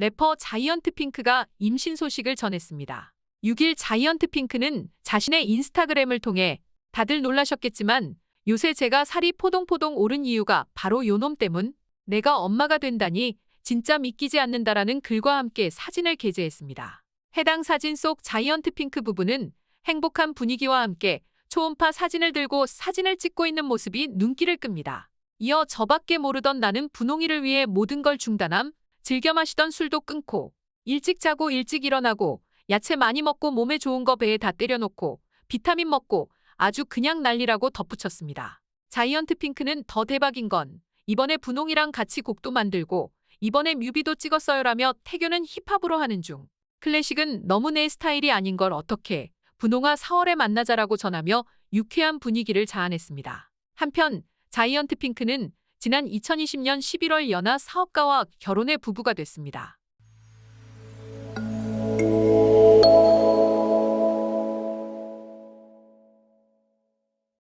래퍼 자이언트 핑크가 임신 소식을 전했습니다. 6일 자이언트 핑크는 자신의 인스타그램을 통해 다들 놀라셨겠지만 요새 제가 살이 포동포동 오른 이유가 바로 요놈 때문 내가 엄마가 된다니 진짜 믿기지 않는다라는 글과 함께 사진을 게재했습니다. 해당 사진 속 자이언트 핑크 부부는 행복한 분위기와 함께 초음파 사진을 들고 사진을 찍고 있는 모습이 눈길을 끕니다. 이어 저밖에 모르던 나는 분홍이를 위해 모든 걸 중단함, 즐겨 마시던 술도 끊고, 일찍 자고 일찍 일어나고, 야채 많이 먹고 몸에 좋은 거 배에 다 때려놓고, 비타민 먹고, 아주 그냥 난리라고 덧붙였습니다. 자이언트 핑크는 더 대박인 건 이번에 분홍이랑 같이 곡도 만들고 이번에 뮤비도 찍었어요라며 태교는 힙합으로 하는 중. 클래식은 너무 내 스타일이 아닌 걸 어떻게 분홍아 4월에 만나자라고 전하며 유쾌한 분위기를 자아냈습니다. 한편 자이언트 핑크는 지난 2020년 11월 연하 사업가와 결혼해 부부가 됐습니다.